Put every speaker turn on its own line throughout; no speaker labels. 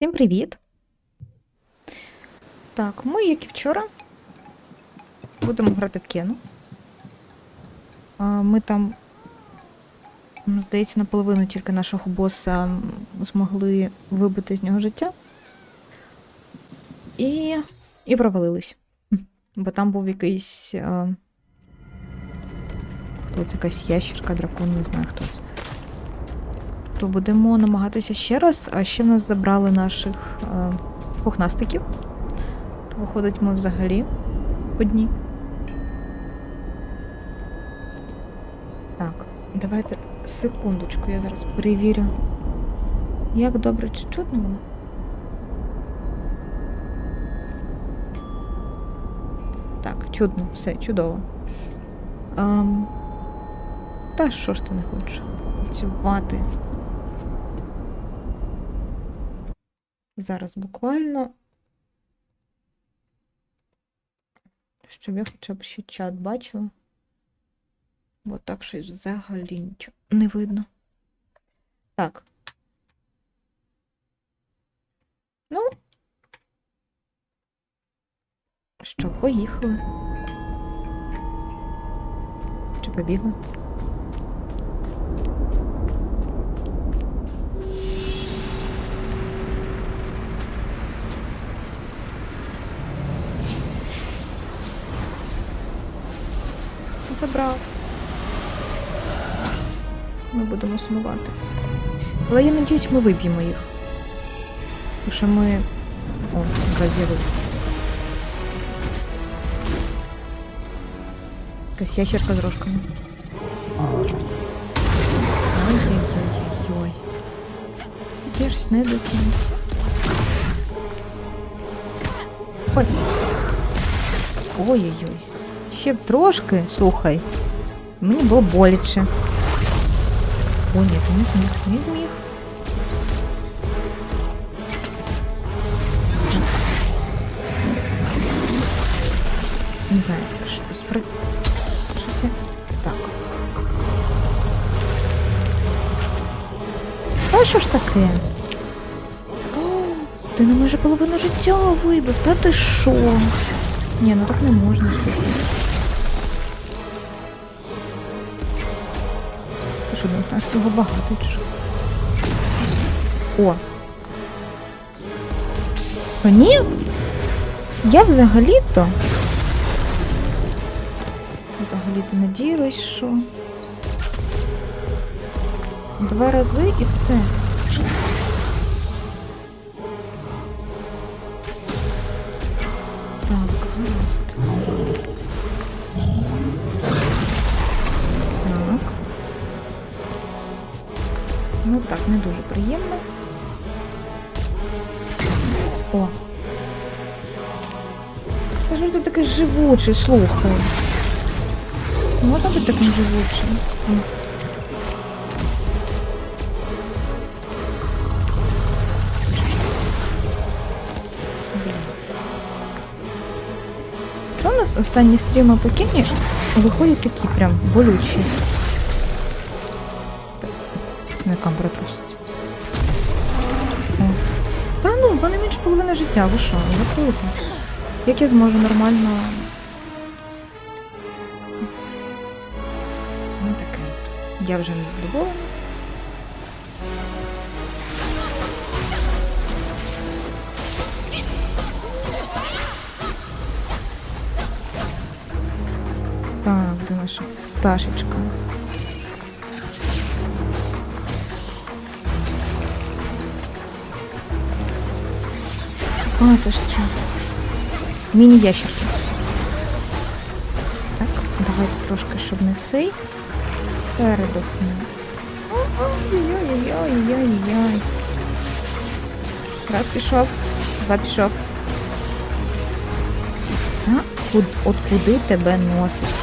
Всім привіт! Так, ми, як і вчора, будемо грати в Кену. Ми там, здається, наполовину тільки нашого боса змогли вибити з нього життя. І, і провалились. Бо там був якийсь. А... Хто це якась ящерка, дракон, не знаю хто це. То будемо намагатися ще раз, а ще в нас забрали наших е, пухнастиків. Виходить, ми взагалі одні. Так, давайте секундочку, я зараз перевірю. Як добре чи чутно мене? Так, чудно, все, чудово. Ем, та що ж ти не хочеш? Працювати. Зараз буквально. Щоб я хоча б ще чат бачила. Бо так щось взагалі нічого не видно. Так. Ну. Що, поїхали? Чи побігли? Забрав. Ми будемо сумувати. Але я надіюсь, ми виб'ємо їх. Тому що ми. О, якраз з'явився. Якась ящерка з рожками. Ой-ой-ой-ой. Я щось не доцінився. Ой. Ой-ой-ой. Ще б трошки, слухай. Мені було боляче. О, ні, не зміг, не зміг. Не знаю, що спри... Щось я... Так. А що ж таке? О, ти на майже половину життя вибив, та ти що? Ні, ну так не можна, слухай. Що, нас всього багато чого. О. О, ні? Я взагалі-то. Взагалі-то надіялась, що. Два рази і все. Ну так, не дуже приємно. О. Та ж ти такий живучий, слухай. Можна бути таким живучим? М. Блін. Що у нас останні стріми по кіні виходять такі прям болючі. Так, На камера трусить. О. Та ну, в мене менше половини життя, ви що, круто. Як я зможу нормально. Ну таке. Я вже не задоволена. Так, де наша пташечка? А, це ж це. Міні-ящерки. Так, давайте трошки, щоб не цей. Передохне. Ой-ой-ой-ой-ой-ой. Раз пішов, два пішов. А, от куди тебе носить?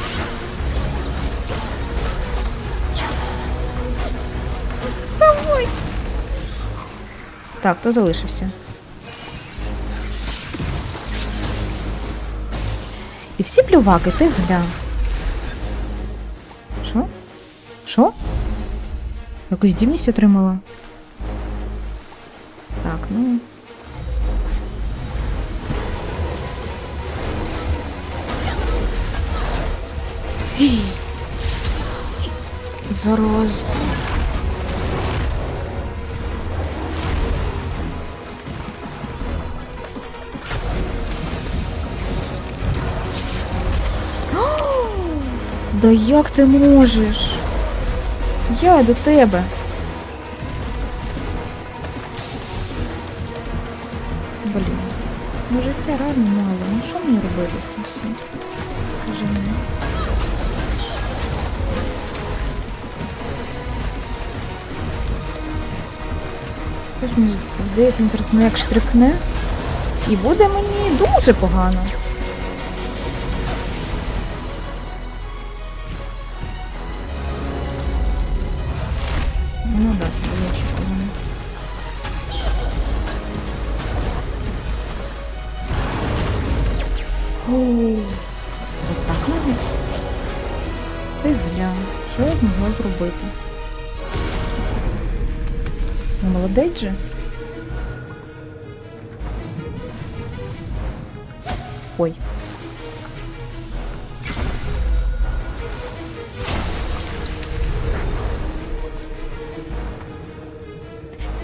Давай. Так, хто залишився? всі блюваки, ти гля. Що? Що? Якусь дівність отримала? Так, ну. Зараз. Да як ти можеш? Я до тебе. Блін. Ну життя реально мало. Ну що мені робити з цим всім? Скажи мені. Ось мені здається, він зараз мене як штрикне. І буде мені дуже погано. Ну, молодець же. Ой.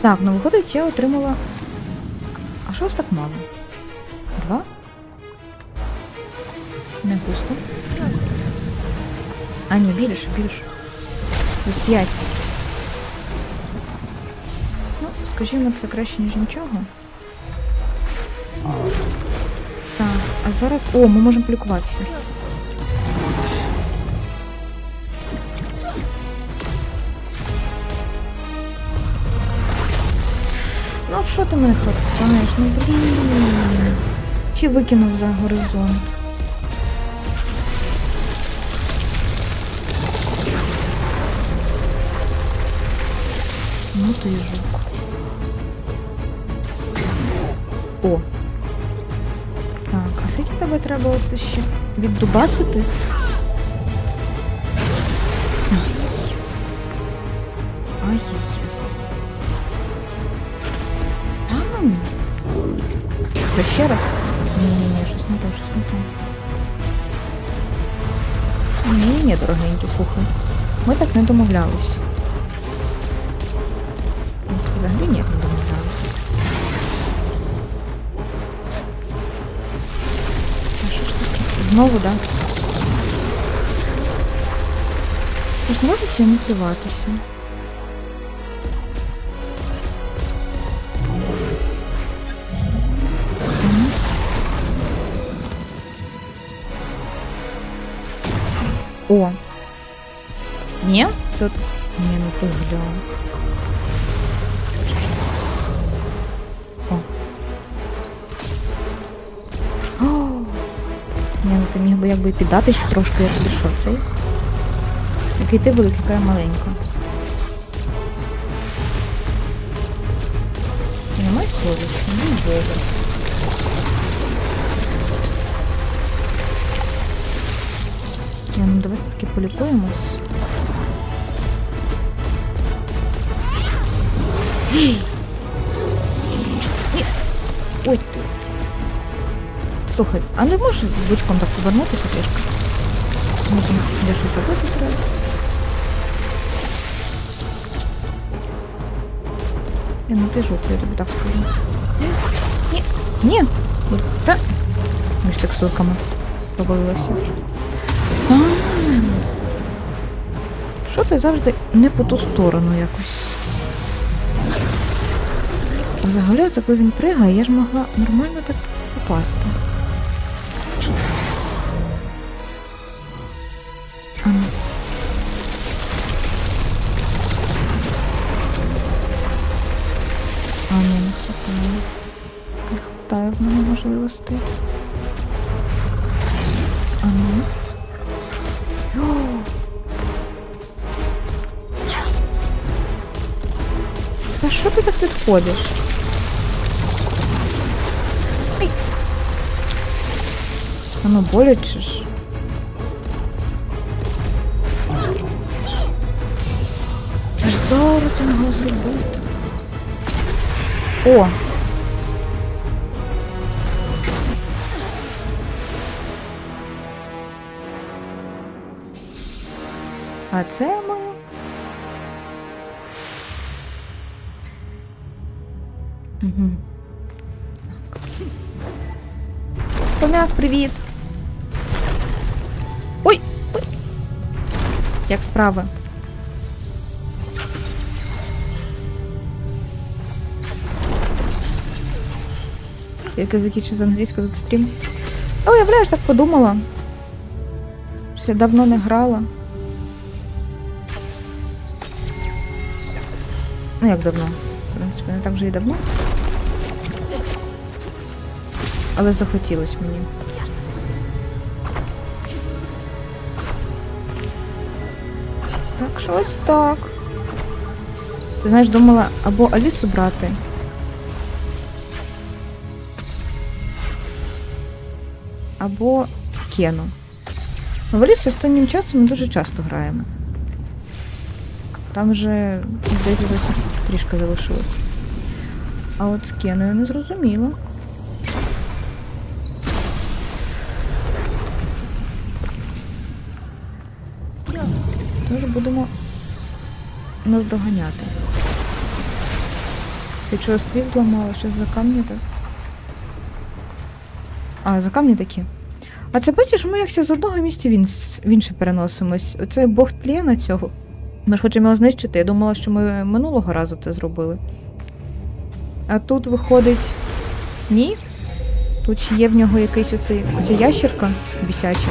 Так, ну виходить, я отримала. А що вас так мало? Два? Не густо. А, ні, більше, більше. Десь п'ять. Скажімо, це краще, ніж нічого. Так, а зараз. О, ми можемо полікуватися. Ну що ти мене хватаєш? Ну блін. Чи викинув за горизонт? Ну ти жук. треба оце ще віддубасити? Ай-яй-яй. Там. Та ще раз? Ні-ні-ні, щось не то, щось не то. Ні, ні, дорогенький, слухай. Ми так не домовлялись. В принципі, взагалі ніяк не домовлялись. Знову, да? Тож можна йому плюватися? Мгм. О. Ні? Це... Ні, ну ти глянь. Би якби піддатися трошки, як що, цей? Який ти великий, яка маленька. Ти не маєш совісті? Ну, Бога. Я, ну давай все-таки полікуємось. Слухай, а не можеш бочком так повернутися трішки? Де щось забити треба. Ні, ну жовт, я тобі так скажу. Ні. Ні. Та. Між текстурками повалилася. А. Що ти завжди не по ту сторону якось? Взагалі, це коли він пригає, я ж могла нормально так попасти. Мене можливостей. А. Та що ти так підходиш? Ай. Воно боляче ж. Це ж зараз я могла зробити. О! А це ми. Угу. Хомяк, привіт. Ой! Ой! Як справи? Тільки закінчив з англійською тут стрім. А уявляєш, так подумала. Я давно не грала. Ну як давно? В принципі, не так вже і давно. Але захотілось мені. Так, що ось так. Ти знаєш, думала або Алісу брати. Або Кену. Ну, в Алісу останнім часом ми дуже часто граємо. Там вже, здається, зовсім трішки залишилось. А от з Кеною не зрозуміла. Тож будемо наздоганяти. Ти чого світ зламала, щось за камні так? А, за камні такі. А це бачиш, ми якся з одного місця в, інше переносимось. Оце бог тлієна цього. Ми ж хочемо його знищити. Я думала, що ми минулого разу це зробили. А тут виходить. Ні? Тут ще є в нього якийсь оцей оця ящерка бісяча.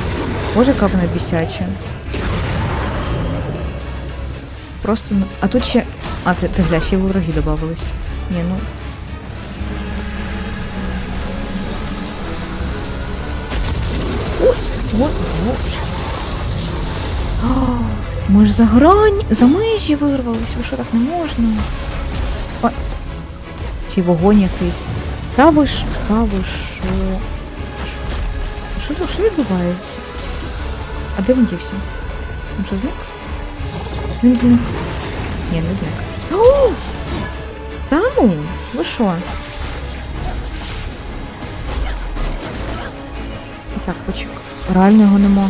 Боже, яка вона бісяча. Просто. ну- А тут ще. А, ти, ти гля, ще вороги додавались. Ні, ну. Ой, ой, боже. Ми ж за грань, за межі вирвались, ви що так не можна? Ой. Чи вогонь якийсь. Та ви ж, та ви що? Що, що, відбувається? А де він дівся? Він що зник? Він зник. Ні, не зник. О! Та ну, ви що? Так, почекай. Реально його нема.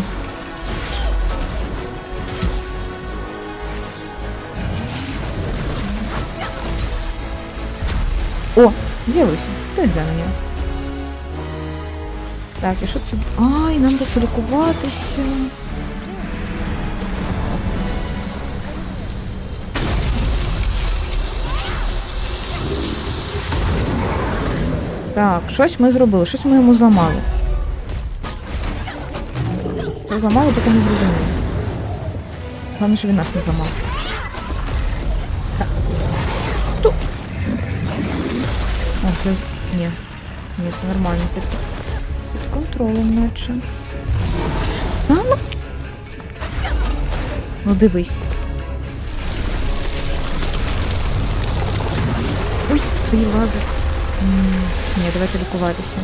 О, з'явився. Ти глянь на нього. Так, і що це? Ай, нам тут полікуватися. Так, щось ми зробили, щось ми йому зламали. Зламали, поки не зрозуміло. Головне, що він нас не зламав. О. Ні. Ні, все нормально. Під, під контролем, наче. А, ну. Ну дивись. Ой, свої лази. Ні, давайте лікуватися.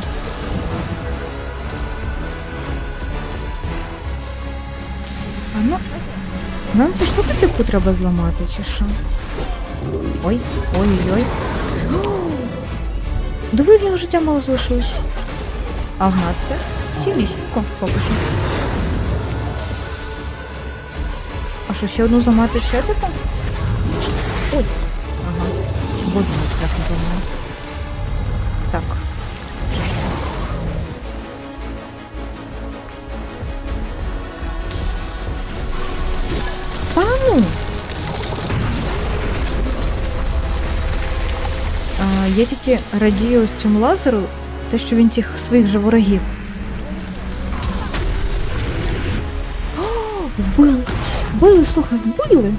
А ну, нам це штуки типу треба зламати, чи що? Ой, ой-ой-ой. О, Диви, в нього життя мало залишилось. А в нас це цілісінько, поки що. А що, ще одну зламати все типу? Ой. Ага. Боже, як не зламала. Так. Та Я тільки радію цьому лазеру, те, що він тих своїх же ворогів. О, вбили! Вбили, слухай, вбили!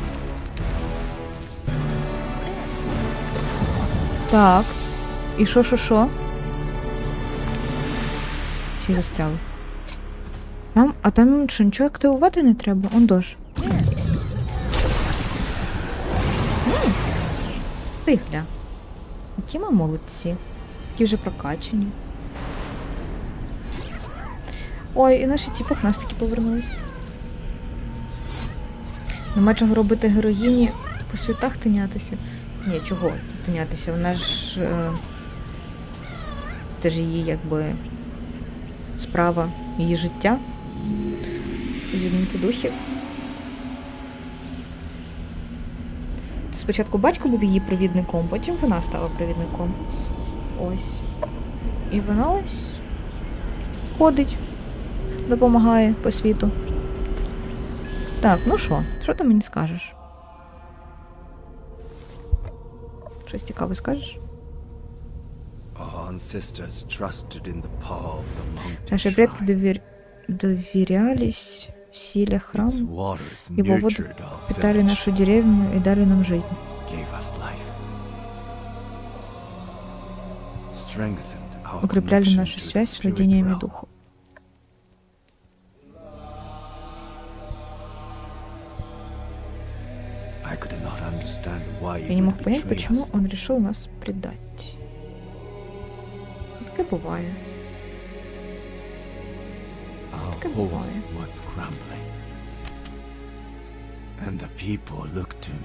Так. І що, що, що? Й застряли. Там, а там що, нічого активувати не треба? Он дож. Тихля. Які ми молодці. Які вже прокачані. Ой, і наші ті пухнастики повернулись. Нема чого робити героїні по світах тинятися. Ні, чого тинятися? Вона ж. Е... Це ж її якби справа, її життя. Звільнити духів. Спочатку батько був її провідником, потім вона стала провідником. Ось. І вона ось ходить, допомагає по світу. Так, ну що, що ти мені скажеш? Щось цікаве скажеш? Наші предки довір... довірялись силе
храм.
Его воды питали нашу деревню и дали нам жизнь. Укрепляли нашу связь с владениями духа. Я не мог понять, почему он решил нас предать.
Так и бывает.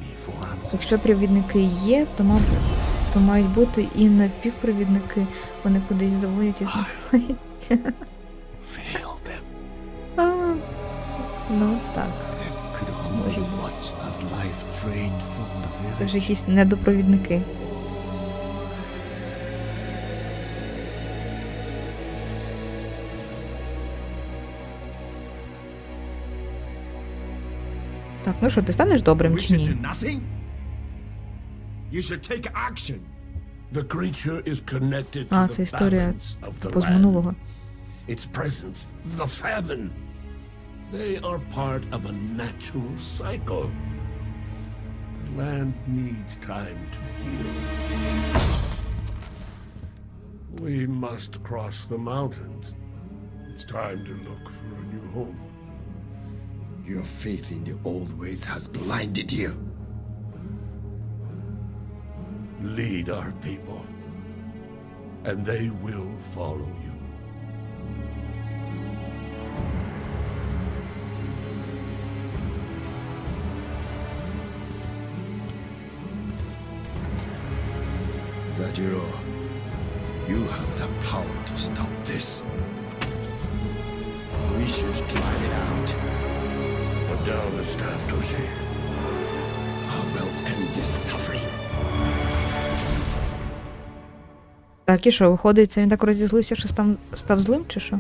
Me for
Якщо провідники є, то мабуть, то мають бути і напівпровідники. Вони кудись заводять і знаходять. Ну так.
Could only watch as life drained from the
Це вже якісь недопровідники. Так, ну що, ти станеш добрим чи ні? А, це історія
balance of the
типу з
land.
минулого.
Its presence, the famine. They are part of a natural cycle. The land needs time to heal. We must cross the mountains. It's time to look for a new home.
Your faith in the old ways has blinded you.
Lead our people, and they will follow you.
Zajiro, you have the power to stop this. We should try it out.
Down the staff, Toshi.
I will end this suffering.
Так, і що, виходить, це він так розізлився, що став, став злим, чи що?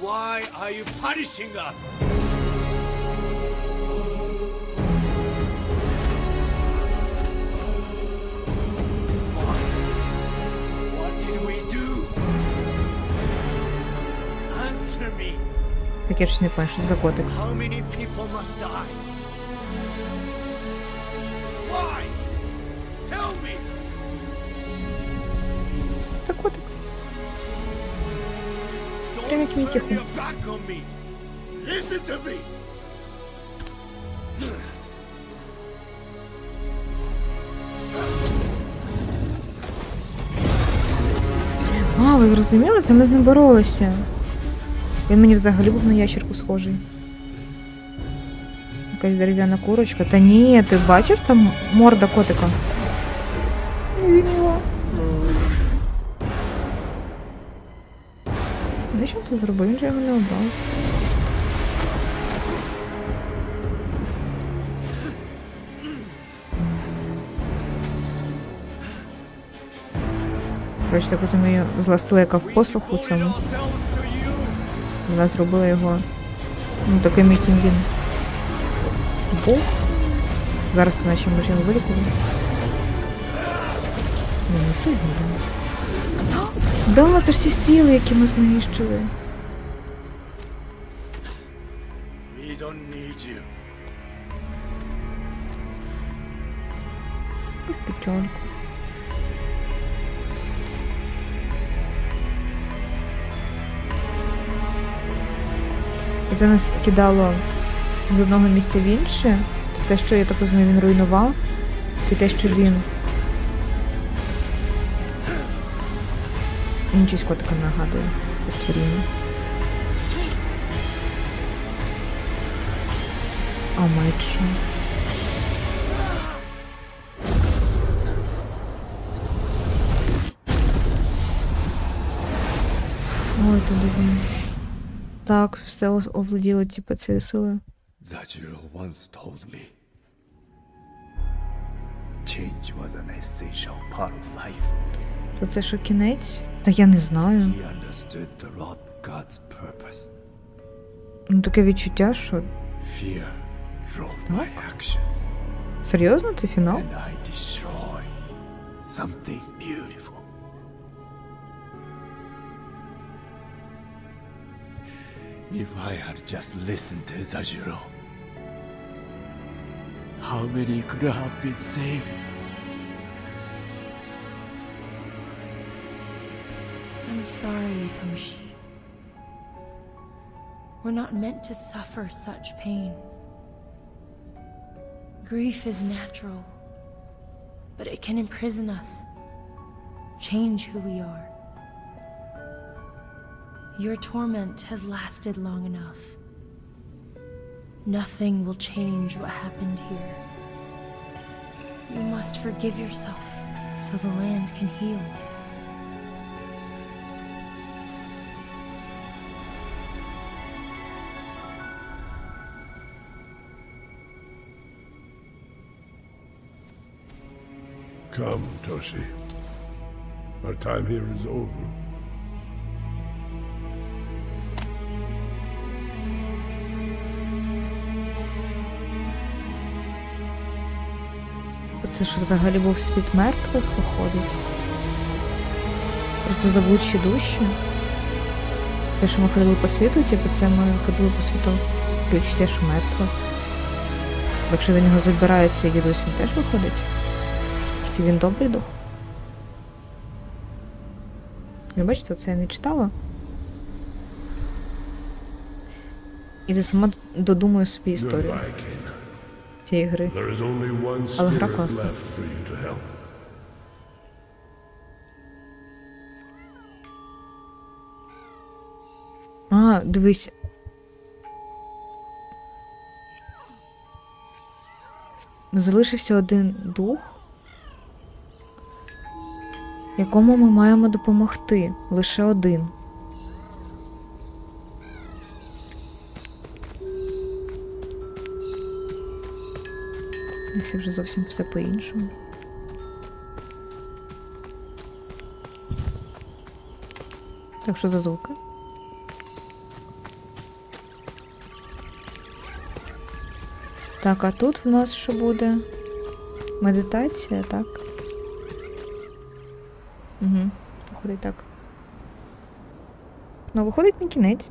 Why are you punishing us?
Так я щось не пам'ятаю, що за котик. Це котик. Прям як Мітіху.
Listen to me.
А, ви зрозуміли? Це ми з ним боролися. Він мені взагалі був на ящерку схожий. Якась дерев'яна курочка. Та ні, ти бачиш там морда котика? Не він його. Навіщо він це зробив? Він же його не обрав. Коротше, так розумію, зла сила, яка в
devoted
цьому. Вона зробила його ну, таким, яким він був. Зараз це наче може його вилікувати. Ні, ну його вилікував? Да, це ж ці стріли, які ми знищили. Печальку. І це нас кидало з одного місця в інше. Це те, що я так розумію, він руйнував. І те, що він. Він щось котика нагадує це створіння. А майчу. Ой, туди він. Так, все овладіло, типу, цією силою.
Zajiro once told me change was an essential part of life.
То це що кінець? Та я не знаю.
He understood the wrought God's purpose.
Ну таке відчуття, що.
Fear drove my actions,
Серйозно, це фінал?
and I destroyed something beautiful. If I had just listened to Zajiro, how many could have been saved?
I'm sorry, Toshi. We're not meant to suffer such pain. Grief is natural, but it can imprison us, change who we are. Your torment has lasted long enough. Nothing will change what happened here. You must forgive yourself so the land can heal.
Come, Toshi. Our time here is over.
Це ж взагалі був світ мертвих виходить. Просто забучі душі. Те, що ми ходили по світу, типу це ми ходили по світу і відчуття, що мертвих. Якщо він його забирає, цей дідусь, він теж виходить. Тільки він добрий дух. Ви бачите, це я не читала. І ти сама додумаю собі історію. Цієї гри. Але гра класна. А, дивись. Залишився один дух, якому ми маємо допомогти. Лише один. Якщо вже зовсім все по-іншому. Так що за звуки? Так, а тут в нас що буде? Медитація, так? Угу. Виходить так. Ну, виходить на кінець.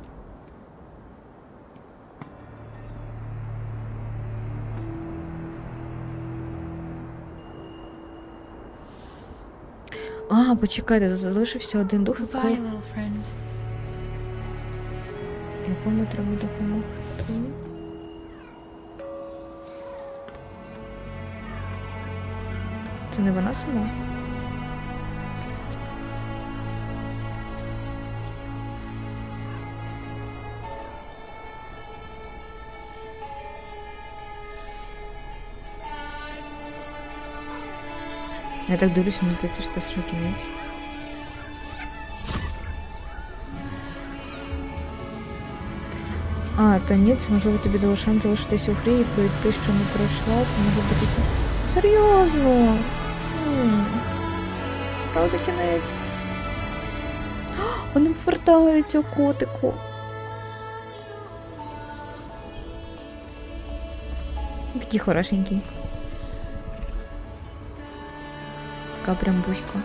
А, почекайте, залишився один дух, якого- якому треба допомогти. Це не вона сама? Я так дивлюсь, мені здається, що це вже кінець. А, та ні, це можливо тобі дало шанс залишитись у грі і пройти, що не пройшла. Це може бути. Серйозно. М. Правда, кінець. Вони повертаються котику. Такий хорошенький. Така прям бузька.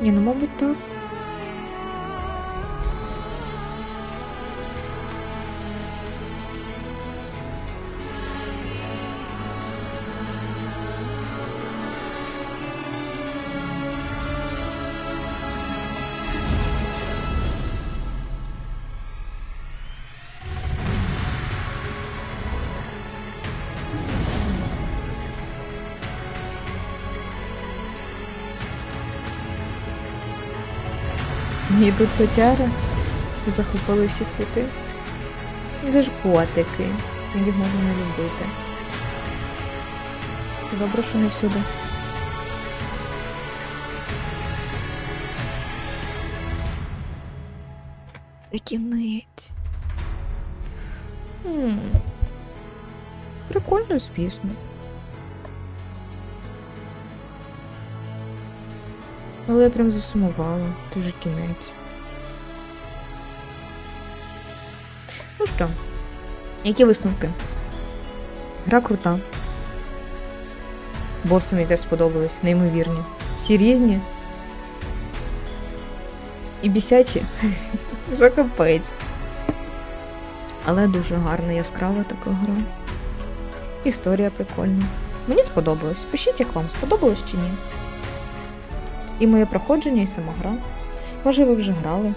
Ні, ну мабуть так. Йдуть котяри, захопили всі світи. Де ж котики, їх можна не любити. Це добре, що не всюди. Це кінець. Прикольно, звісно. Але я прям засумувала. Це вже кінець. Ну що, які висновки? Гра крута. Боси мені теж сподобались, неймовірні. Всі різні. І бісячі. Що капець. Але дуже гарна, яскрава така гра. Історія прикольна. Мені сподобалось. Пишіть, як вам сподобалось чи ні. І моє проходження, і сама гра. Може, ви вже грали.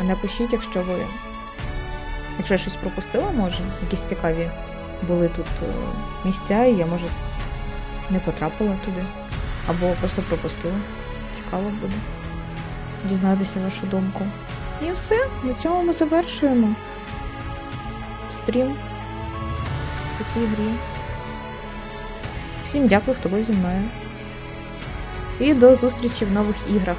А напишіть, якщо ви. Якщо я щось пропустила, може, якісь цікаві були тут е, місця, і я, може, не потрапила туди. Або просто пропустила. Цікаво буде дізнатися вашу думку. І все, на цьому ми завершуємо стрім по цій грі. Всім дякую, хто був зі мною. І до зустрічі в нових іграх.